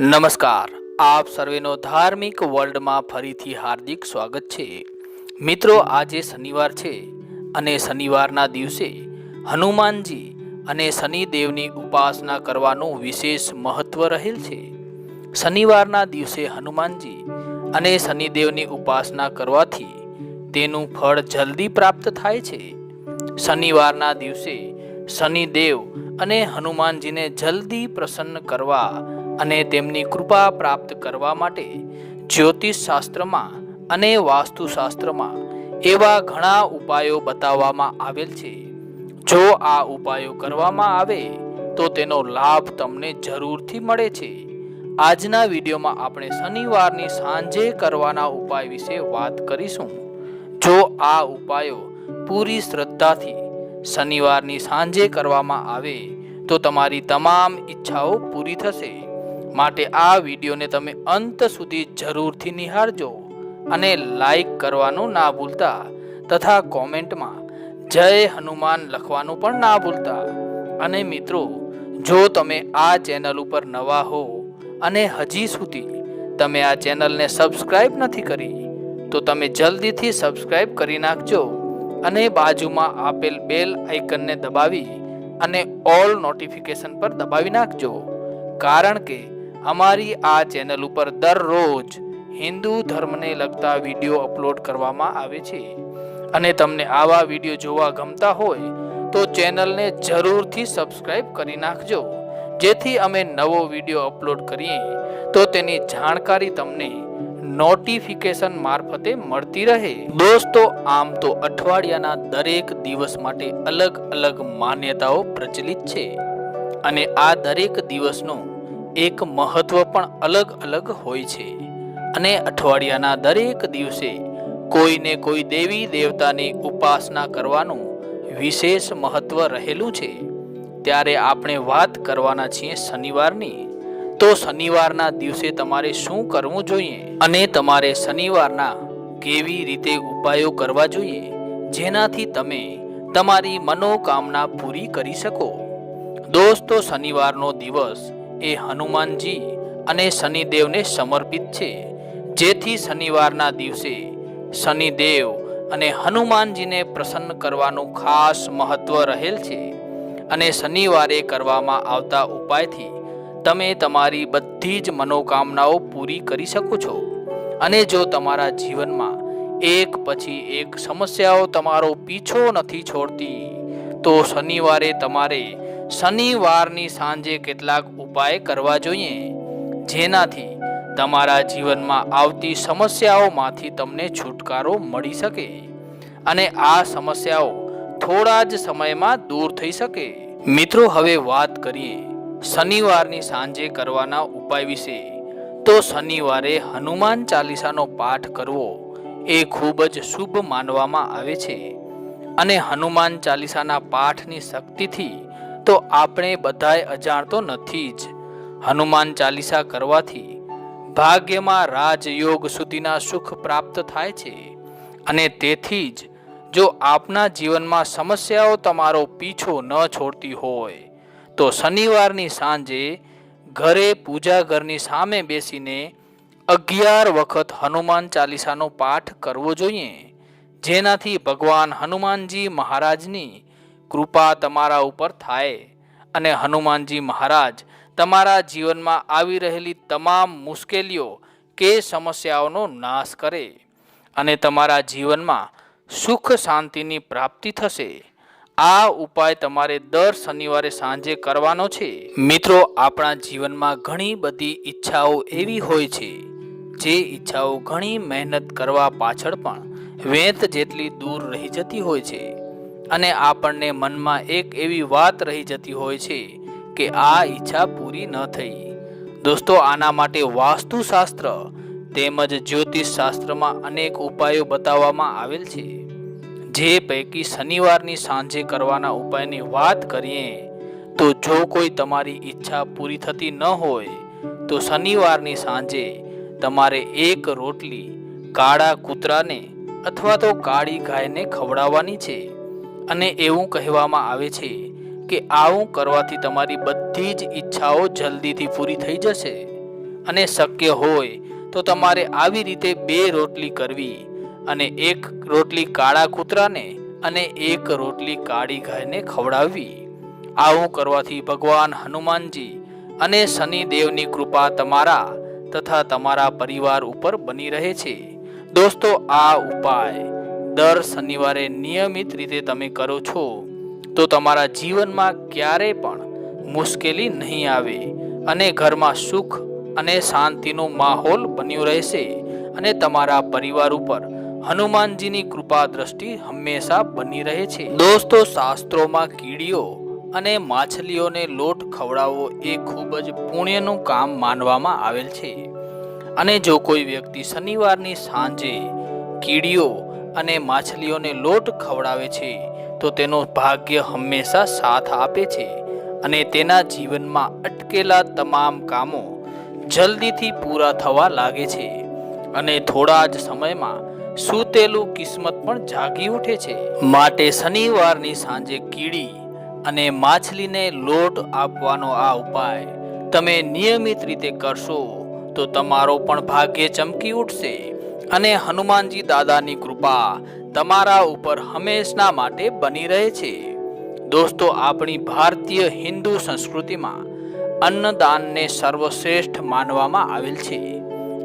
નમસ્કાર. આપ સર્વેનો ધાર્મિક વર્લ્ડમાં ફરીથી હાર્દિક સ્વાગત છે. મિત્રો, આજે શનિવાર છે અને શનિવારના દિવસે હનુમાનજી અને શનિદેવની ઉપાસના કરવાનું વિશેષ મહત્વ રહેલ છે. શનિવારના દિવસે હનુમાનજી અને શનિદેવની ઉપાસના કરવાથી તેનું ફળ જલ્દી પ્રાપ્ત થાય છે. શનિવારના દિવસે શનિદેવ અને હનુમાનજીને જલ્દી પ્રસન્ન કરવા અને તેમની કૃપા પ્રાપ્ત કરવા માટે જ્યોતિષ શાસ્ત્રમાં અને વાસ્તુશાસ્ત્રમાં એવા ઘણા ઉપાયો બતાવવામાં આવેલ છે. જો આ ઉપાયો કરવામાં આવે, તો તેનો લાભ તમને જરૂરથી મળે છે. આજના વિડીયોમાં આપણે શનિવારની સાંજે કરવાના ઉપાય વિશે વાત કરીશું. જો આ ઉપાયો પૂરી શ્રદ્ધાથી શનિવારની સાંજે કરવામાં આવે, તો તમારી તમામ ઈચ્છાઓ પૂરી થશે. માટે આ વિડીયોને તમે અંત સુધી જરૂરથી નિહાળજો અને લાઈક કરવાનું ના ભૂલતા તથા કોમેન્ટમાં જય હનુમાન લખવાનું પણ ના ભૂલતા. અને મિત્રો, જો તમે આ ચેનલ ઉપર નવા હો અને હજી સુધી તમે આ ચેનલને સબસ્ક્રાઈબ નથી કરી, તો તમે જલ્દીથી સબસ્ક્રાઇબ કરી નાખજો અને બાજુમાં આપેલ બેલ આઇકનને દબાવી અને ઓલ નોટિફિકેશન પર દબાવી નાખજો. કારણ કે અમારી આ ચેનલ ઉપર દરરોજ હિન્દુ ધર્મને લગતા વીડિયો અપલોડ કરવામાં આવે છે. અને તમને આવા વીડિયો જોવા ગમતા હોય તો ચેનલને જરૂરથી સબસ્ક્રાઈબ કરી નાખજો. જેથી અમે નવો વીડિયો અપલોડ કરીએ તો તેની જાણકારી તમને નોટિફિકેશન મારફતે મળતી રહે. દોસ્તો, આમ તો અઠવાડિયાના દરેક દિવસ માટે અલગ અલગ માન્યતાઓ પ્રચલિત છે. અને આ દરેક દિવસનું એક મહત્વ પણ અલગ અલગ હોય છે. અને અઠવાડિયાના દરેક દિવસે કોઈને કોઈ દેવી દેવતાની ઉપાસના કરવાનું વિશેષ મહત્વ રહેલું છે. ત્યારે આપણે વાત કરવાના છીએ શનિવારની. તો શનિવારના દિવસે તમારે શું કરવું જોઈએ? અને તમારે શનિવારના કેવી રીતે ઉપાયો કરવા જોઈએ? જેનાથી તમે તમારી મનોકામના પૂરી કરી શકો. દોસ્તો, શનિવારનો દિવસ એ હનુમાનજી અને શનિદેવને સમર્પિત છે. જેથી શનિવારના દિવસે શનિદેવ અને હનુમાનજીને પ્રસન્ન કરવાનું ખાસ મહત્વ રહેલ છે અને શનિવારે કરવામાં આવતા ઉપાયથી તમે તમારી બધી જ મનોકામનાઓ પૂરી કરી શકો છો. અને જો તમારા જીવનમાં એક પછી એક સમસ્યાઓ તમારો પીછો નથી છોડતી, તો શનિવારે તમારે શનિવારની સાંજે કેટલાક ઉપાય કરવા જોઈએ. જેનાથી તમારા જીવનમાં આવતી સમસ્યાઓમાંથી તમને છુટકારો મળી શકે અને આ સમસ્યાઓ થોડા જ સમયમાં દૂર થઈ શકે. મિત્રો, હવે વાત કરીએ શનિવારની સાંજે કરવાના ઉપાય વિશે. તો શનિવારે હનુમાન ચાલીસાનો પાઠ કરવો એ ખૂબ જ શુભ માનવામાં આવે છે. અને હનુમાન ચાલીસાના પાઠની શક્તિથી તો આપણે બધાએ અજાણતો નથી જ. હનુમાન ચાલીસા કરવાથી ભાગ્યમાં રાજયોગ સુધીના સુખ પ્રાપ્ત થાય છે. અને તેથી જ જો આપના જીવનમાં સમસ્યાઓ તમારો પીછો ન છોડતી હોય, તો શનિવારની સાંજે ઘરે પૂજા ઘરની સામે બેસીને અગિયાર વખત હનુમાન ચાલીસાનો પાઠ કરવો જોઈએ. જેનાથી ભગવાન હનુમાનજી મહારાજની કૃપા તમારા ઉપર થાય અને હનુમાનજી મહારાજ તમારા જીવનમાં આવી રહેલી તમામ મુશ્કેલીઓ કે સમસ્યાઓનો નાશ કરે અને તમારા જીવનમાં સુખ શાંતિની પ્રાપ્તિ થશે. આ ઉપાય તમારે દર શનિવારે સાંજે કરવાનો છે. મિત્રો, આપણા જીવનમાં ઘણી બધી ઈચ્છાઓ એવી હોય છે, જે ઈચ્છાઓ ઘણી મહેનત કરવા પાછળ પણ વેંત જેટલી દૂર રહી જતી હોય છે. અને આપણને મનમાં એક એવી વાત રહી જતી હોય છે કે આ ઈચ્છા પૂરી ન થઈ. દોસ્તો, આના માટે વાસ્તુશાસ્ત્ર તેમજ જ્યોતિષ શાસ્ત્રમાં અનેક ઉપાયો બતાવવામાં આવેલ છે. જે પૈકી શનિવારની સાંજે કરવાના ઉપાયની વાત કરીએ, તો જો કોઈ તમારી ઈચ્છા પૂરી થતી ન હોય, તો શનિવારની સાંજે તમારે એક રોટલી કાળા કૂતરાને અથવા તો કાળી ગાયને ખવડાવવાની છે. અને એવું કહેવામાં આવે છે કે આવું કરવાથી તમારી બધી જ ઈચ્છાઓ જલ્દીથી પૂરી થઈ જશે અને શક્ય હોય તો તમારે આવી રીતે બે રોટલી કરવી અને એક રોટલી કાળા કૂતરાને અને એક રોટલી કાળી ગાયને ખવડાવવી. આવું કરવાથી ભગવાન હનુમાનજી અને શનિદેવની કૃપા તમારા તથા તમારા પરિવાર ઉપર બની રહે છે. દોસ્તો, આ ઉપાય દર શનિવારે નિયમિત રીતે તમે કરો છો, તો તમારા જીવનમાં ક્યારે પણ મુશ્કેલી નહીં આવે અને ઘરમાં સુખ અને શાંતિનો માહોલ બન્યો રહેશે અને તમારા પરિવાર ઉપર હનુમાનજીની કૃપા દ્રષ્ટિ હંમેશા બની રહે છે. દોસ્તો, શાસ્ત્રોમાં કીડીઓ અને માછલીઓને લોટ ખવડાવવો એ ખૂબ જ પુણ્યનું કામ માનવામાં આવેલ છે. અને જો કોઈ વ્યક્તિ શનિવારની સાંજે કીડીઓ અને માછલીઓને લોટ ખવડાવે છે, તો તેનો ભાગ્ય હંમેશા સાથ આપે છે અને તેના જીવનમાં અટકેલા તમામ કામો જલ્દીથી પૂરા થવા લાગે છે. અને થોડા જ સમયમાં સૂતેલું કિસ્મત પણ જાગી ઉઠે છે. માટે શનિવારની સાંજે કીડી અને માછલીને લોટ આપવાનો આ ઉપાય તમે નિયમિત રીતે કરશો, તો તમારો પણ ભાગ્ય ચમકી ઉઠશે. અને હનુમાનજી દાદાની કૃપા તમારા ઉપર હંમેશના માટે બની રહે છે. દોસ્તો, આપણી ભારતીય હિન્દુ સંસ્કૃતિમાં અન્નદાનને સર્વશ્રેષ્ઠ માનવામાં આવેલ છે.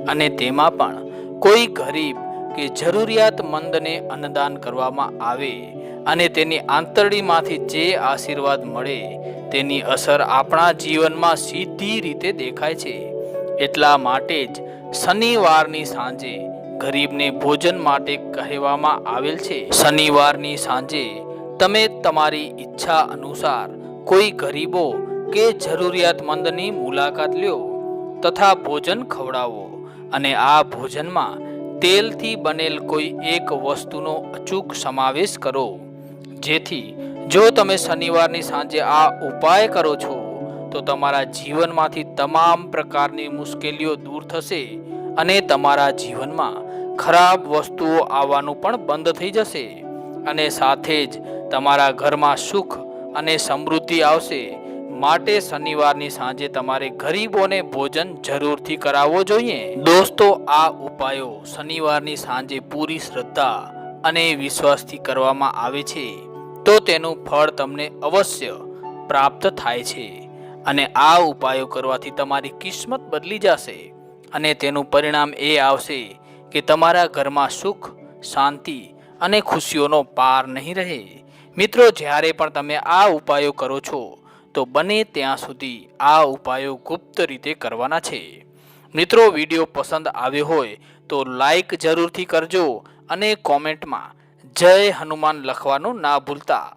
અને તેમાં પણ કોઈ ગરીબ કે જરૂરિયાતમંદને અન્નદાન કરવામાં આવે અને તેની આંતરડીમાંથી જે આશીર્વાદ મળે તેની અસર આપણા જીવનમાં સીધી રીતે દેખાય છે. એટલા માટે જ શનિવારની સાંજે ગરીબને ભોજન માટે કહેવામાં આવેલ છે. શનિવારની સાંજે તમે તમારી ઈચ્છા અનુસાર કોઈ ગરીબો કે જરૂરિયાતમંદની મુલાકાત લ્યો તથા ભોજન ખવડાવો અને આ ભોજનમાં તેલથી બનેલ કોઈ એક વસ્તુનો અચૂક સમાવેશ કરો. જેથી જો તમે શનિવારની સાંજે આ ઉપાય કરો છો, તો તમારા જીવનમાંથી તમામ પ્રકારની મુશ્કેલીઓ દૂર થશે અને તમારા જીવનમાં ખરાબ વસ્તુઓ આવવાનું પણ બંધ થઈ જશે અને સાથે જ તમારા ઘરમાં સુખ અને સમૃદ્ધિ આવશે. માટે શનિવારની સાંજે તમારે ગરીબોને ભોજન જરૂરથી કરાવવો જોઈએ. દોસ્તો, આ ઉપાયો શનિવારની સાંજે પૂરી શ્રદ્ધા અને વિશ્વાસથી કરવામાં આવે છે. તો તેનું ફળ તમને અવશ્ય પ્રાપ્ત થાય છે અને આ ઉપાયો કરવાથી તમારી કિસ્મત બદલી જશે અને તેનું પરિણામ એ આવશે કે તમારા ઘરમાં સુખ, શાંતિ અને ખુશીઓનો પાર નહીં રહે. મિત્રો, જ્યારે પણ તમે આ ઉપાયો કરો છો, તો બને ત્યાં સુધી આ ઉપાયો ગુપ્ત રીતે કરવાના છે. મિત્રો, વીડિયો પસંદ આવ્યો હોય તો લાઈક જરૂરથી કરજો અને કોમેન્ટમાં જય હનુમાન લખવાનું ના ભૂલતા.